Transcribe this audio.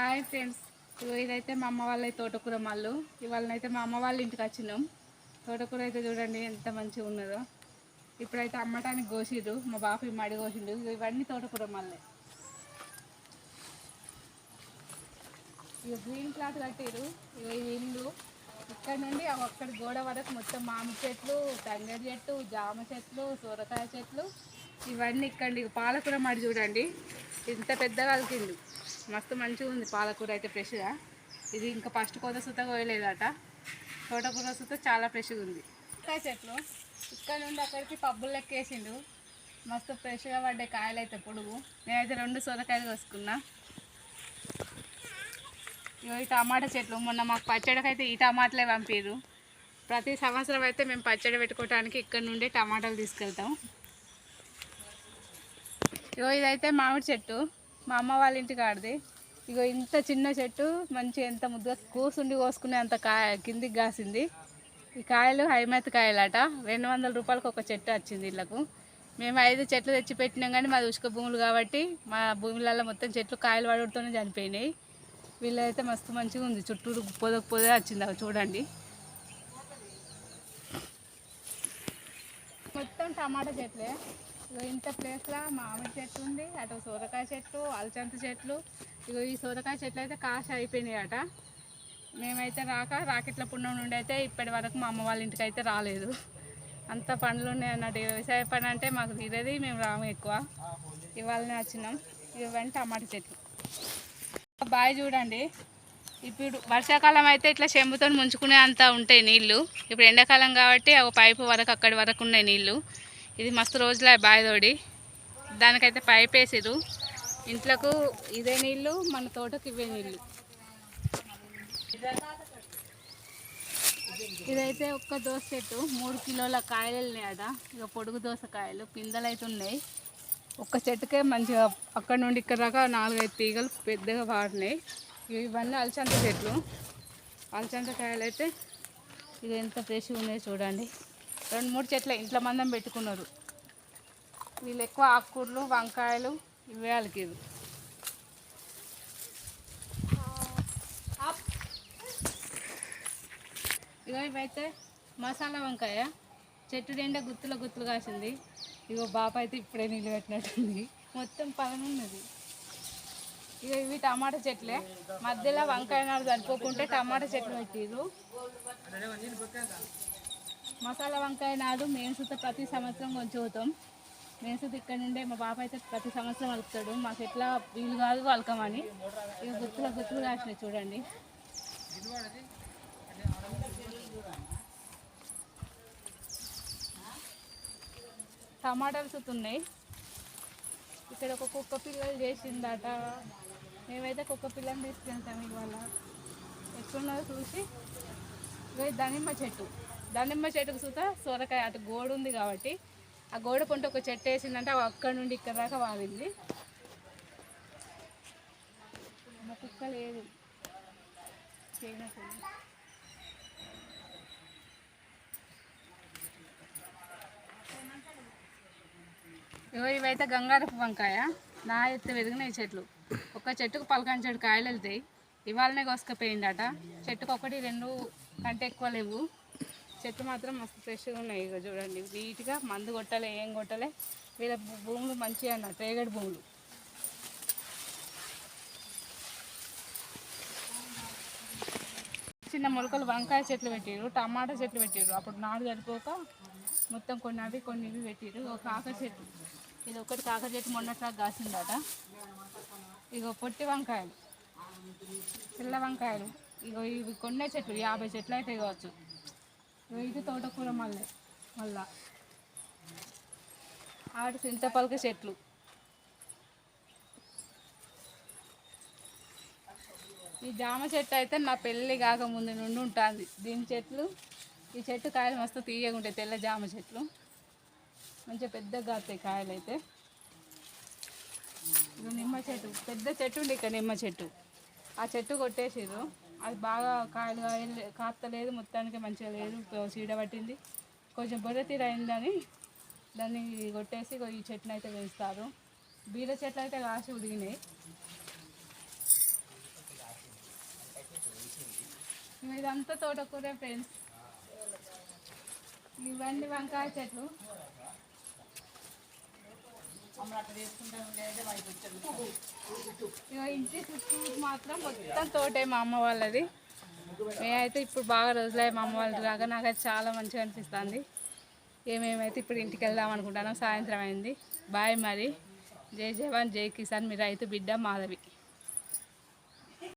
Hi friends. ఇగో ఇదైతే మా అమ్మ వాళ్ళ తోటకూర మళ్ళు ఇవాళనైతే మా అమ్మ వాళ్ళ ఇంటికి వచ్చినాం. తోటకూర అయితే చూడండి ఎంత మంచిగా ఉన్నదో. ఇప్పుడైతే అమ్మటానికి కోసిరు మా బాపి మడి కోసిండు. ఇవన్నీ తోటకూర మళ్ళీ ఇక గ్రీన్ క్లాత్ కట్టిరు ఇక ఇల్లు. ఇక్కడ నుండి ఆ ఒక్కడి గోడ వరకు మొత్తం మామిడి చెట్లు తంగడి చెట్లు జామ చెట్లు సొరకాయ చెట్లు. ఇవన్నీ ఇక్కడ పాలకూర మడి చూడండి. ఇంత పెద్దగా కలిగింది మస్తు మంచిగా ఉంది పాలకూర అయితే ఫ్రెష్గా. ఇది ఇంకా ఫస్ట్ కోత సుత కోయలేదట. తోటకూర సుత చాలా ఫ్రెష్గా ఉంది సొరకాయ చెట్లు. ఇక్కడ నుండి అక్కడికి పబ్బులు లెక్కేసిండు. మస్తు ఫ్రెష్గా పడ్డే కాయలు అయితే పొడుగు. నేనైతే రెండు సొరకాయలు కోసుకున్నా. ఇగో ఈ టమాటా చెట్లు. మొన్న మాకు పచ్చడికైతే ఈ టమాటలే పంపారు ప్రతి సంవత్సరం అయితే మేము పచ్చడి పెట్టుకోవడానికి ఇక్కడ నుండి టమాటాలు తీసుకెళ్తాం. ఇగో ఇదైతే మామిడి చెట్టు. మా అమ్మ వాళ్ళ ఇంటికి ఆడది. ఇగో ఇంత చిన్న చెట్టు మంచి ఎంత ముద్దుగా కూసుండి కోసుకునే అంత కాయ కిందికి కాసింది. ఈ కాయలు హైమత్ కాయలట. రెండు వందల రూపాయలకు ఒక చెట్టు వచ్చింది వీళ్ళకు మేము ఐదు చెట్లు తెచ్చి పెట్టినాం కానీ మాది ఉసుక భూములు కాబట్టి మా భూములలో మొత్తం చెట్లు కాయలు పడటతోనే చనిపోయినాయి. వీళ్ళైతే మస్తు మంచిగా ఉంది. చుట్టూరు పొదకు పొదే వచ్చింది. అవి చూడండి. మొత్తం టమాటా చెట్లే. ఇంత ప్లేస్లో మామిడి చెట్టు ఉంది అటు సొరకాయ చెట్టు అలచంత చెట్లు. ఇగో ఈ సొరకాయ చెట్లు అయితే కాశ అయిపోయినాయి అట మేమైతే రాక రాకెట్ల పుణ్యం నుండి అయితే ఇప్పటి వరకు మా అమ్మ వాళ్ళ ఇంటికి అయితే రాలేదు. అంత పనులు ఉన్నాయి అన్నట్టు. వ్యవసాయ పని అంటే మాకు తీరేది మేము రాము ఎక్కువ. ఇవాళనే వచ్చినాం. ఇవన్నీ టమాటా చెట్లు. బాయ్ చూడండి. ఇప్పుడు వర్షాకాలం అయితే ఇట్లా చెంబుతో ముంచుకునే అంత ఉంటాయి నీళ్ళు ఇప్పుడు ఎండాకాలం కాబట్టి ఒక పైపు వరకు అక్కడి వరకు ఉన్నాయి నీళ్ళు ఇది మస్తు రోజులే బాయ్ దానికైతే పైప్ వేసిరు ఇంట్లోకు ఇదే నీళ్ళు మన తోటకు ఇవే నీళ్ళు. ఇదైతే ఒక్క దోస చెట్టు మూడు కిలోల కాయలు వెళ్ళినాయట ఇక పొడుగు దోసకాయలు పిందెలు అయితే ఉన్నాయి. ఒక్క చెట్టుకే మంచిగా అక్కడ నుండి ఇక్కడ దాకా నాలుగైదు తీగలు పెద్దగా వాడినాయి. ఇవన్నీ అలచంత చెట్లు అలచంత కాయలు అయితే ఇది ఎంత ఫ్రెష్గా ఉన్నాయో చూడండి. రెండు మూడు చెట్ల ఇంట్లో మందం పెట్టుకున్నారు. వీళ్ళు ఎక్కువ ఆకుకూరలు వంకాయలు ఇవే అలికిరు ఇగో ఇవైతే మసాలా వంకాయ. చెట్టు నిండా గుత్తుల గుత్తులు కాసింది. ఇగో బాప అయితే ఇప్పుడే నీళ్ళు పెట్టినట్టుంది. మొత్తం పదన ఉన్నది. ఇక ఇవి టమాటా చెట్లే. మధ్యలో వంకాయ నాడు చనిపోకుంటే టమాటా చెట్లు పెట్టిరు మసాలా వంకాయ నాడు మేము సుత ప్రతి సంవత్సరం కొంచెం అవుతాం మేము సుత ఇక్కడ నుండే మా బాప అయితే ప్రతి సంవత్సరం వలుపుతాడు మాకు ఎట్లా వీలు కాదు వలకమని ఇక గుర్తులు గుత్తులు కాసినాయి చూడండి. టమాటాలు సుతున్నాయి ఇక్కడ ఒక కుక్క పిల్లలు చేసిందట. మేమైతే కుక్క పిల్లని తీసుకెళ్తాం ఇవాళ. ఎట్లున్నదో చూసి. దానిమ్మ చెట్టు. దానిమ్మ చెట్టుకు చూత సొరకాయ అటు గోడ ఉంది కాబట్టి ఆ గోడ పొంట ఒక చెట్టు వేసిందంటే అవి అక్కడ నుండి ఇక్కడ దాకా వాగింది కుక్క లేదు. ఇగో ఇవైతే గంగారపు వంకాయ నా ఎత్తు పెరిగినాయి చెట్లు. ఒక చెట్టుకు పలకాని చెట్టు కాయలు వెళ్తాయి. ఇవాళనే కోసుకపోయిందట. చెట్టుకు ఒకటి రెండు కంటే ఎక్కువ లేవు. చెట్లు మాత్రం మస్తు ఫ్రెష్గా ఉన్నాయి ఇక చూడండి. నీట్గా మందు కొట్టలే ఏం కొట్టలే. వీళ్ళ భూములు మంచిగా అన్న రేగడి భూములు. చిన్న మొలకలు వంకాయ చెట్లు పెట్టారు టమాటా చెట్లు పెట్టారు అప్పుడు నాడు సరిపోక మొత్తం కొన్ని అవి కొన్ని ఇవి పెట్టారు ఒక కాకర చెట్టు. ఇది ఒకటి కాకర చెట్టు మొన్నట్లా కాసిందట. ఇగో పొట్టి వంకాయలు. పిల్ల వంకాయలు. ఇగో ఇవి కొన్నే చెట్లు యాభై చెట్లు అయితే కావచ్చు. ఇది తోటకూర మళ్ళీ మళ్ళా ఆడు చింతపలక చెట్లు. ఈ జామ చెట్టు అయితే నా పెళ్ళి కాక ముందు నుండి ఉంటుంది. దీని చెట్లు ఈ చెట్టు కాయలు మస్తు తీయగా ఉంటాయి తెల్ల జామ చెట్లు. మంచిగా పెద్దగా అవుతాయి కాయలు అయితే. నిమ్మ చెట్టు. పెద్ద చెట్టు ఉండే ఇక్కడ నిమ్మ చెట్టు. ఆ చెట్టు కొట్టేసిర్రు. అది బాగా కాయలు కాయలు కాస్తలేదు మొత్తానికి మంచిగా లేదు. చీడ పట్టింది. కొంచెం బొర్రె తీర అయిందని దాన్ని కొట్టేసి ఈ చెట్టును అయితే వేస్తారు. బీర చెట్లు అయితే కాసి ఉడిగినాయి. ఇదంతా తోటకూరే ఫ్రెండ్స్ ఇవన్నీ వంకాయ చెట్లు. ఇంటి చుట్టూ మాత్రం మొత్తం తోటే మా అమ్మ వాళ్ళది. మేమైతే ఇప్పుడు బాగా రోజులయ్యి మా అమ్మ వాళ్ళది రాగా నాకైతే చాలా మంచిగా అనిపిస్తుంది. ఏమేమైతే ఇప్పుడు ఇంటికి వెళ్దాం అనుకుంటున్నాం. సాయంత్రం అయింది. బాయ్ మరి. జై జవాన్ జై కిసాన్. మీ రైతు బిడ్డ మాధవి.